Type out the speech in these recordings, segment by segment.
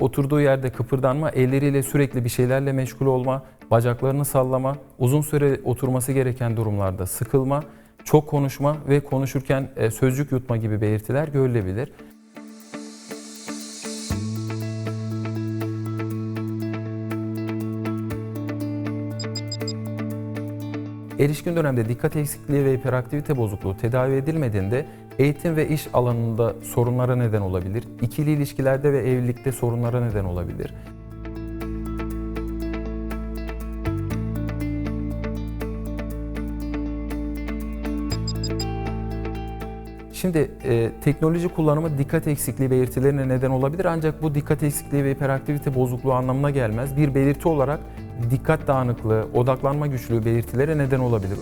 oturduğu yerde kıpırdanma, elleriyle sürekli bir şeylerle meşgul olma, bacaklarını sallama, uzun süre oturması gereken durumlarda sıkılma, çok konuşma ve konuşurken e, sözcük yutma gibi belirtiler görülebilir. Erişkin dönemde dikkat eksikliği ve hiperaktivite bozukluğu tedavi edilmediğinde eğitim ve iş alanında sorunlara neden olabilir. İkili ilişkilerde ve evlilikte sorunlara neden olabilir. Şimdi e, teknoloji kullanımı dikkat eksikliği belirtilerine neden olabilir ancak bu dikkat eksikliği ve hiperaktivite bozukluğu anlamına gelmez. Bir belirti olarak dikkat dağınıklığı, odaklanma güçlüğü belirtilere neden olabilir.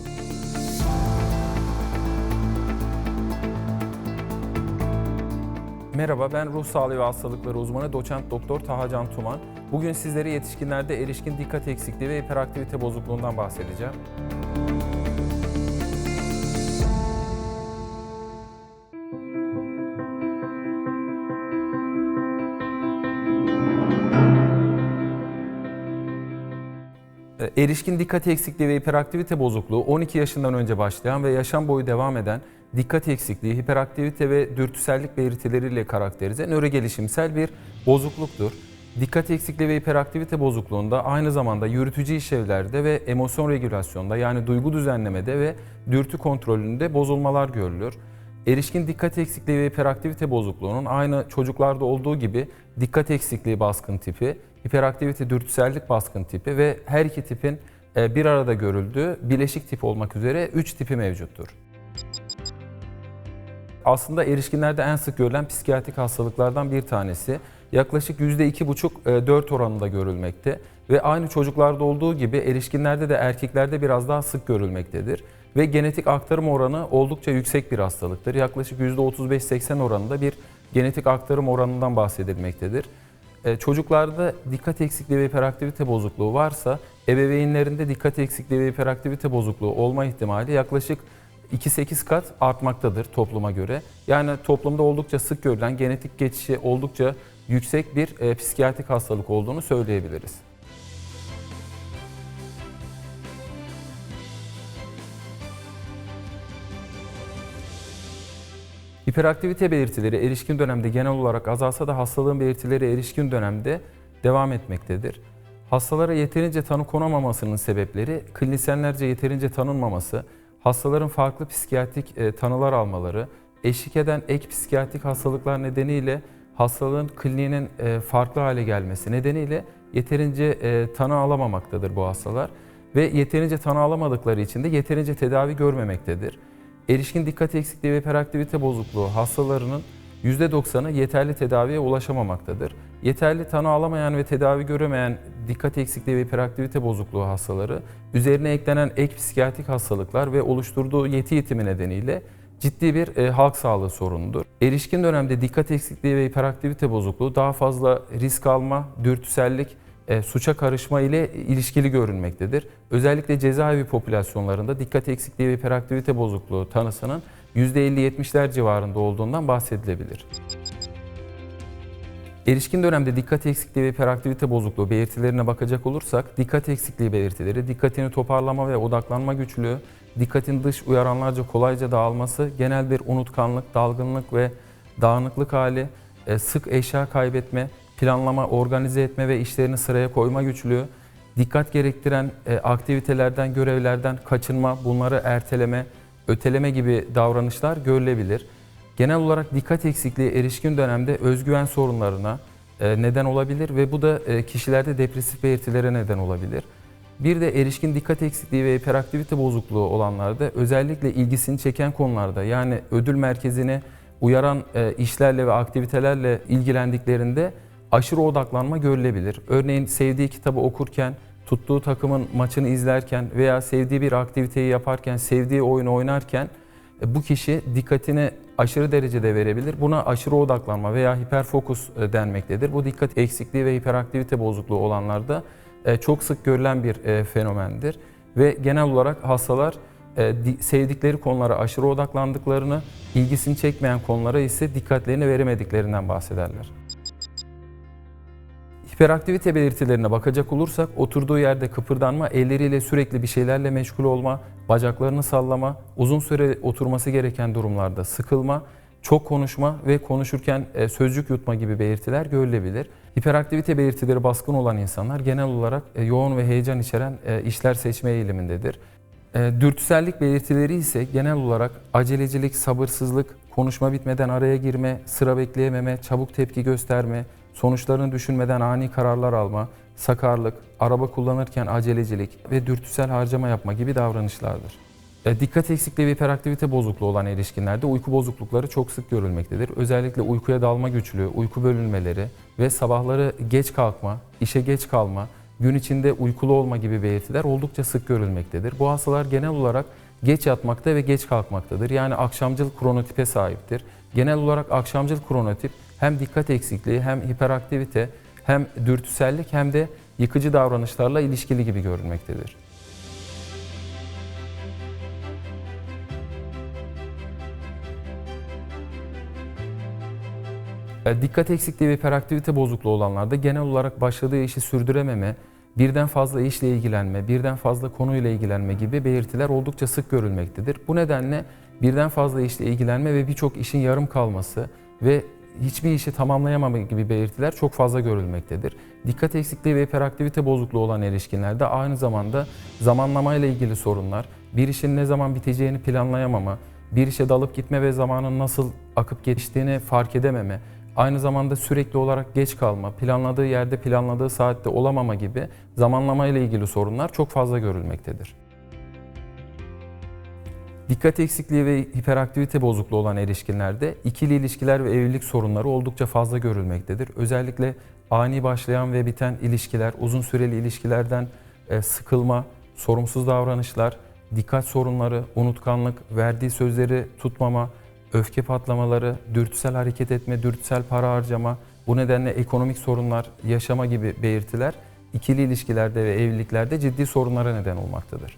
Merhaba ben ruh sağlığı ve hastalıkları uzmanı doçent doktor Taha Can Tuman. Bugün sizlere yetişkinlerde erişkin dikkat eksikliği ve hiperaktivite bozukluğundan bahsedeceğim. Erişkin dikkat eksikliği ve hiperaktivite bozukluğu 12 yaşından önce başlayan ve yaşam boyu devam eden dikkat eksikliği, hiperaktivite ve dürtüsellik belirtileriyle karakterize nörogelişimsel bir bozukluktur. Dikkat eksikliği ve hiperaktivite bozukluğunda aynı zamanda yürütücü işlevlerde ve emosyon regülasyonda yani duygu düzenlemede ve dürtü kontrolünde bozulmalar görülür. Erişkin dikkat eksikliği ve hiperaktivite bozukluğunun aynı çocuklarda olduğu gibi dikkat eksikliği baskın tipi, hiperaktivite dürtüsellik baskın tipi ve her iki tipin e, bir arada görüldüğü bileşik tip olmak üzere 3 tipi mevcuttur. Aslında erişkinlerde en sık görülen psikiyatrik hastalıklardan bir tanesi. Yaklaşık %2,5-4 oranında görülmekte ve aynı çocuklarda olduğu gibi erişkinlerde de erkeklerde biraz daha sık görülmektedir. Ve genetik aktarım oranı oldukça yüksek bir hastalıktır. Yaklaşık %35-80 oranında bir genetik aktarım oranından bahsedilmektedir. E, Çocuklarda dikkat eksikliği ve hiperaktivite bozukluğu varsa ebeveynlerinde dikkat eksikliği ve hiperaktivite bozukluğu olma ihtimali yaklaşık 2-8 kat artmaktadır topluma göre. Yani toplumda oldukça sık görülen genetik geçişi oldukça yüksek bir e, psikiyatrik hastalık olduğunu söyleyebiliriz. Hiperaktivite belirtileri erişkin dönemde genel olarak azalsa da hastalığın belirtileri erişkin dönemde devam etmektedir. Hastalara yeterince tanı konamamasının sebepleri klinisyenlerce yeterince tanınmaması, hastaların farklı psikiyatrik e, tanılar almaları, eşlik eden ek psikiyatrik hastalıklar nedeniyle hastalığın kliniğinin e, farklı hale gelmesi nedeniyle yeterince e, tanı alamamaktadır bu hastalar ve yeterince tanı alamadıkları için de yeterince tedavi görmemektedir. Erişkin dikkat eksikliği ve hiperaktivite bozukluğu hastalarının %90'ı yeterli tedaviye ulaşamamaktadır. Yeterli tanı alamayan ve tedavi göremeyen dikkat eksikliği ve hiperaktivite bozukluğu hastaları üzerine eklenen ek psikiyatrik hastalıklar ve oluşturduğu yeti yetimi nedeniyle ciddi bir e, halk sağlığı sorunudur. Erişkin dönemde dikkat eksikliği ve hiperaktivite bozukluğu daha fazla risk alma, dürtüsellik, e, suça karışma ile ilişkili görülmektedir. Özellikle cezaevi popülasyonlarında dikkat eksikliği ve hiperaktivite bozukluğu tanısının %50-70'ler civarında olduğundan bahsedilebilir. Erişkin dönemde dikkat eksikliği ve hiperaktivite bozukluğu belirtilerine bakacak olursak, dikkat eksikliği belirtileri, dikkatini toparlama ve odaklanma güçlüğü, dikkatin dış uyaranlarca kolayca dağılması, genel bir unutkanlık, dalgınlık ve dağınıklık hali, e, sık eşya kaybetme, planlama, organize etme ve işlerini sıraya koyma güçlüğü, dikkat gerektiren e, aktivitelerden, görevlerden kaçınma, bunları erteleme, öteleme gibi davranışlar görülebilir. Genel olarak dikkat eksikliği erişkin dönemde özgüven sorunlarına e, neden olabilir ve bu da e, kişilerde depresif belirtilere neden olabilir. Bir de erişkin dikkat eksikliği ve hiperaktivite bozukluğu olanlarda özellikle ilgisini çeken konularda yani ödül merkezine uyaran e, işlerle ve aktivitelerle ilgilendiklerinde aşırı odaklanma görülebilir. Örneğin sevdiği kitabı okurken, tuttuğu takımın maçını izlerken veya sevdiği bir aktiviteyi yaparken, sevdiği oyunu oynarken e, bu kişi dikkatini aşırı derecede verebilir. Buna aşırı odaklanma veya hiperfokus e, denmektedir. Bu dikkat eksikliği ve hiperaktivite bozukluğu olanlarda e, çok sık görülen bir fenomendir. Ve genel olarak hastalar sevdikleri konulara aşırı odaklandıklarını, ilgisini çekmeyen konulara ise dikkatlerini veremediklerinden bahsederler. Hiperaktivite belirtilerine bakacak olursak oturduğu yerde kıpırdanma, elleriyle sürekli bir şeylerle meşgul olma, bacaklarını sallama, uzun süre oturması gereken durumlarda sıkılma, çok konuşma ve konuşurken e, sözcük yutma gibi belirtiler görülebilir. Hiperaktivite belirtileri baskın olan insanlar genel olarak e, yoğun ve heyecan içeren e, işler seçme eğilimindedir. Dürtüsellik belirtileri ise genel olarak acelecilik, sabırsızlık, konuşma bitmeden araya girme, sıra bekleyememe, çabuk tepki gösterme, sonuçlarını düşünmeden ani kararlar alma, sakarlık, araba kullanırken acelecilik ve dürtüsel harcama yapma gibi davranışlardır. E, Dikkat eksikliği ve hiperaktivite bozukluğu olan erişkinlerde uyku bozuklukları çok sık görülmektedir. Özellikle uykuya dalma güçlüğü, uyku bölünmeleri ve sabahları geç kalkma, işe geç kalma, gün içinde uykulu olma gibi belirtiler oldukça sık görülmektedir. Bu hastalar genel olarak geç yatmakta ve geç kalkmaktadır. Yani akşamcıl kronotipe sahiptir. Genel olarak akşamcıl kronotip hem dikkat eksikliği hem hiperaktivite hem dürtüsellik hem de yıkıcı davranışlarla ilişkili gibi görülmektedir. E, Dikkat eksikliği ve hiperaktivite bozukluğu olanlarda genel olarak başladığı işi sürdürememe, birden fazla işle ilgilenme, birden fazla konuyla ilgilenme gibi belirtiler oldukça sık görülmektedir. Bu nedenle birden fazla işle ilgilenme ve birçok işin yarım kalması ve hiçbir işi tamamlayamama gibi belirtiler çok fazla görülmektedir. Dikkat eksikliği ve hiperaktivite bozukluğu olan erişkinlerde aynı zamanda zamanlamayla ilgili sorunlar, bir işin ne zaman biteceğini planlayamama, bir işe dalıp gitme ve zamanın nasıl akıp geçtiğini fark edememe, aynı zamanda sürekli olarak geç kalma, planladığı yerde planladığı saatte olamama gibi zamanlama ile ilgili sorunlar çok fazla görülmektedir. Dikkat eksikliği ve hiperaktivite bozukluğu olan erişkinlerde ikili ilişkiler ve evlilik sorunları oldukça fazla görülmektedir. Özellikle ani başlayan ve biten ilişkiler, uzun süreli ilişkilerden e, sıkılma, sorumsuz davranışlar, dikkat sorunları, unutkanlık, verdiği sözleri tutmama, öfke patlamaları, dürtüsel hareket etme, dürtüsel para harcama, bu nedenle ekonomik sorunlar, yaşama gibi belirtiler ikili ilişkilerde ve evliliklerde ciddi sorunlara neden olmaktadır.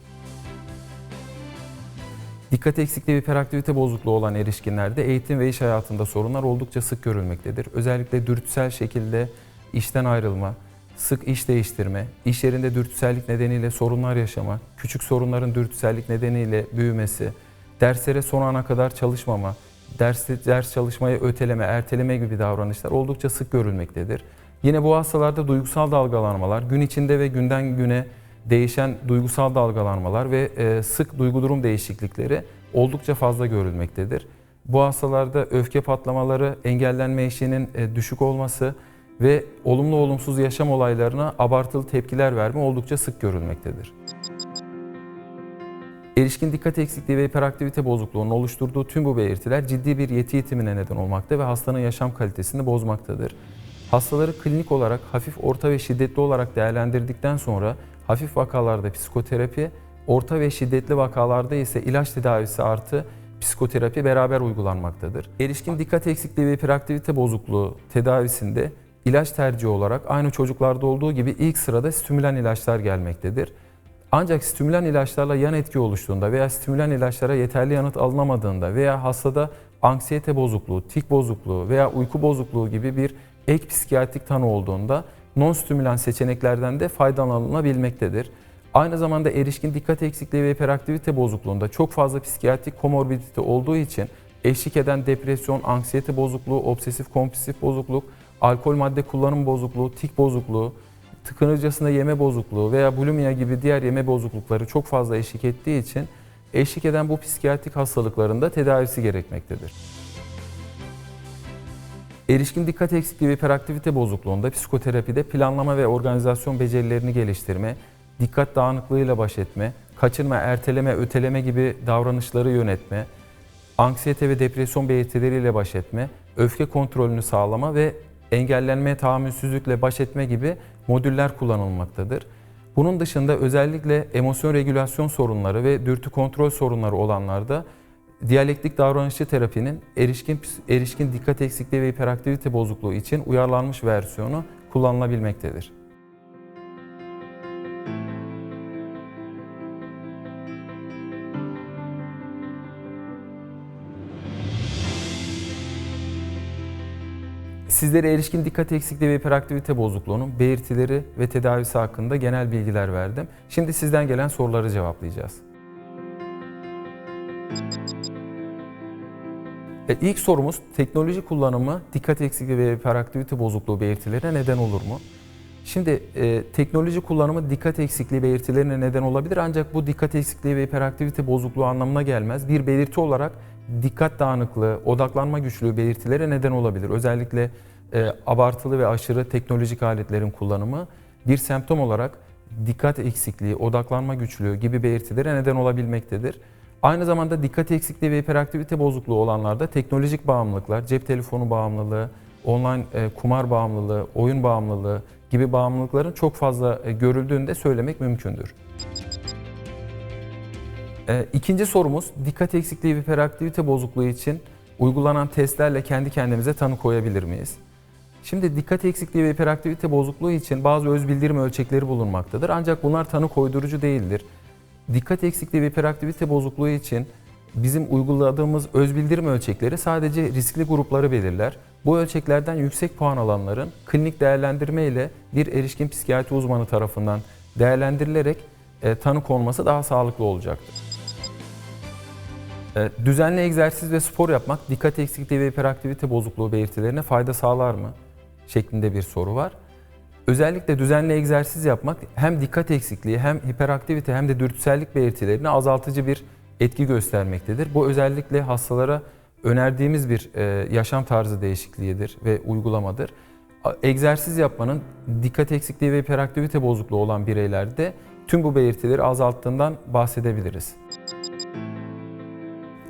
Dikkat eksikliği ve hiperaktivite bozukluğu olan erişkinlerde eğitim ve iş hayatında sorunlar oldukça sık görülmektedir. Özellikle dürtüsel şekilde işten ayrılma, sık iş değiştirme, iş yerinde dürtüsellik nedeniyle sorunlar yaşama, küçük sorunların dürtüsellik nedeniyle büyümesi, derslere son ana kadar çalışmama, ders, ders çalışmayı öteleme, erteleme gibi davranışlar oldukça sık görülmektedir. Yine bu hastalarda duygusal dalgalanmalar, gün içinde ve günden güne değişen duygusal dalgalanmalar ve e, sık duygu durum değişiklikleri oldukça fazla görülmektedir. Bu hastalarda öfke patlamaları, engellenme eşiğinin e, düşük olması ve olumlu olumsuz yaşam olaylarına abartılı tepkiler verme oldukça sık görülmektedir. Erişkin dikkat eksikliği ve hiperaktivite bozukluğunun oluşturduğu tüm bu belirtiler ciddi bir yeti yitimine neden olmakta ve hastanın yaşam kalitesini bozmaktadır. Hastaları klinik olarak hafif, orta ve şiddetli olarak değerlendirdikten sonra hafif vakalarda psikoterapi, orta ve şiddetli vakalarda ise ilaç tedavisi artı psikoterapi beraber uygulanmaktadır. Erişkin dikkat eksikliği ve hiperaktivite bozukluğu tedavisinde ilaç tercihi olarak aynı çocuklarda olduğu gibi ilk sırada stimülan ilaçlar gelmektedir. Ancak stimülan ilaçlarla yan etki oluştuğunda veya stimülan ilaçlara yeterli yanıt alınamadığında veya hastada anksiyete bozukluğu, tik bozukluğu veya uyku bozukluğu gibi bir ek psikiyatrik tanı olduğunda non-stimülan seçeneklerden de faydalanabilmektedir. Aynı zamanda erişkin dikkat eksikliği ve hiperaktivite bozukluğunda çok fazla psikiyatrik komorbidite olduğu için eşlik eden depresyon, anksiyete bozukluğu, obsesif kompulsif bozukluk, alkol madde kullanım bozukluğu, tik bozukluğu, tıkınırcasında yeme bozukluğu veya bulimia gibi diğer yeme bozuklukları çok fazla eşlik ettiği için eşlik eden bu psikiyatrik hastalıkların da tedavisi gerekmektedir. Erişkin dikkat eksikliği ve hiperaktivite bozukluğunda psikoterapide planlama ve organizasyon becerilerini geliştirme, dikkat dağınıklığıyla baş etme, kaçırma, erteleme, öteleme gibi davranışları yönetme, anksiyete ve depresyon belirtileriyle baş etme, öfke kontrolünü sağlama ve engellenmeye tahammülsüzlükle baş etme gibi modüller kullanılmaktadır. Bunun dışında özellikle emosyon regülasyon sorunları ve dürtü kontrol sorunları olanlarda diyalektik davranışçı terapinin erişkin erişkin dikkat eksikliği ve hiperaktivite bozukluğu için uyarlanmış versiyonu kullanılabilmektedir. Sizlere erişkin dikkat eksikliği ve hiperaktivite bozukluğunun belirtileri ve tedavisi hakkında genel bilgiler verdim. Şimdi sizden gelen soruları cevaplayacağız. E, ilk sorumuz teknoloji kullanımı dikkat eksikliği ve hiperaktivite bozukluğu belirtilerine neden olur mu? Şimdi e, teknoloji kullanımı dikkat eksikliği belirtilerine neden olabilir ancak bu dikkat eksikliği ve hiperaktivite bozukluğu anlamına gelmez. Bir belirti olarak dikkat dağınıklığı, odaklanma güçlüğü belirtilere neden olabilir. Özellikle e, abartılı ve aşırı teknolojik aletlerin kullanımı bir semptom olarak dikkat eksikliği, odaklanma güçlüğü gibi belirtilere neden olabilmektedir. Aynı zamanda dikkat eksikliği ve hiperaktivite bozukluğu olanlarda teknolojik bağımlılıklar, cep telefonu bağımlılığı, online e, kumar bağımlılığı, oyun bağımlılığı gibi bağımlılıkların çok fazla e, görüldüğünü de söylemek mümkündür. E, İkinci sorumuz dikkat eksikliği ve hiperaktivite bozukluğu için uygulanan testlerle kendi kendimize tanı koyabilir miyiz? Şimdi dikkat eksikliği ve hiperaktivite bozukluğu için bazı öz bildirim ölçekleri bulunmaktadır. Ancak bunlar tanı koydurucu değildir. Dikkat eksikliği ve hiperaktivite bozukluğu için bizim uyguladığımız öz bildirim ölçekleri sadece riskli grupları belirler. Bu ölçeklerden yüksek puan alanların klinik değerlendirme ile bir erişkin psikiyatri uzmanı tarafından değerlendirilerek e, tanı konması daha sağlıklı olacaktır. E, düzenli egzersiz ve spor yapmak dikkat eksikliği ve hiperaktivite bozukluğu belirtilerine fayda sağlar mı? şeklinde bir soru var. Özellikle düzenli egzersiz yapmak hem dikkat eksikliği hem hiperaktivite hem de dürtüsellik belirtilerini azaltıcı bir etki göstermektedir. Bu özellikle hastalara önerdiğimiz bir e, yaşam tarzı değişikliğidir ve uygulamadır. Egzersiz yapmanın dikkat eksikliği ve hiperaktivite bozukluğu olan bireylerde tüm bu belirtileri azalttığından bahsedebiliriz.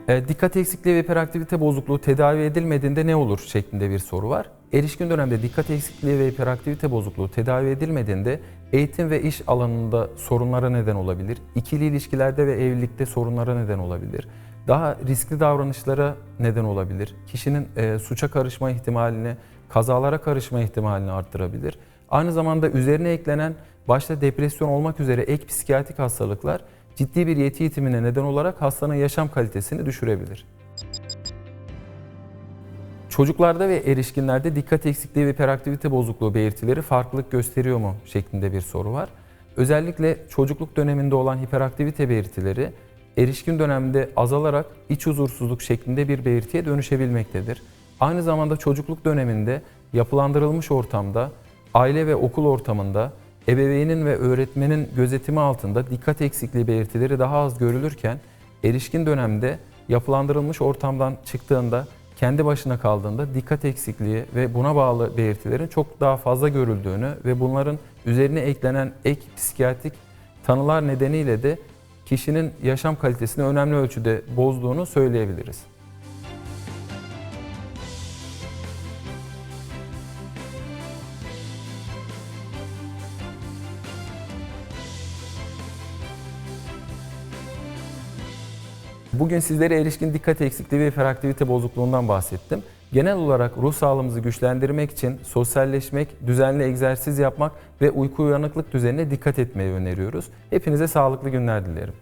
E, dikkat eksikliği ve hiperaktivite bozukluğu tedavi edilmediğinde ne olur şeklinde bir soru var. Erişkin dönemde dikkat eksikliği ve hiperaktivite bozukluğu tedavi edilmediğinde eğitim ve iş alanında sorunlara neden olabilir. İkili ilişkilerde ve evlilikte sorunlara neden olabilir. Daha riskli davranışlara neden olabilir. Kişinin e, suça karışma ihtimalini, kazalara karışma ihtimalini arttırabilir. Aynı zamanda üzerine eklenen başta depresyon olmak üzere ek psikiyatrik hastalıklar ciddi bir yeti yitimine neden olarak hastanın yaşam kalitesini düşürebilir. Çocuklarda ve erişkinlerde dikkat eksikliği ve hiperaktivite bozukluğu belirtileri farklılık gösteriyor mu şeklinde bir soru var. Özellikle çocukluk döneminde olan hiperaktivite belirtileri erişkin dönemde azalarak iç huzursuzluk şeklinde bir belirtiye dönüşebilmektedir. Aynı zamanda çocukluk döneminde yapılandırılmış ortamda, aile ve okul ortamında ebeveynin ve öğretmenin gözetimi altında dikkat eksikliği belirtileri daha az görülürken erişkin dönemde yapılandırılmış ortamdan çıktığında kendi başına kaldığında dikkat eksikliği ve buna bağlı belirtilerin çok daha fazla görüldüğünü ve bunların üzerine eklenen ek psikiyatrik tanılar nedeniyle de kişinin yaşam kalitesini önemli ölçüde bozduğunu söyleyebiliriz. Bugün sizlere erişkin dikkat eksikliği ve hiperaktivite bozukluğundan bahsettim. Genel olarak ruh sağlığımızı güçlendirmek için sosyalleşmek, düzenli egzersiz yapmak ve uyku uyanıklık düzenine dikkat etmeyi öneriyoruz. Hepinize sağlıklı günler dilerim.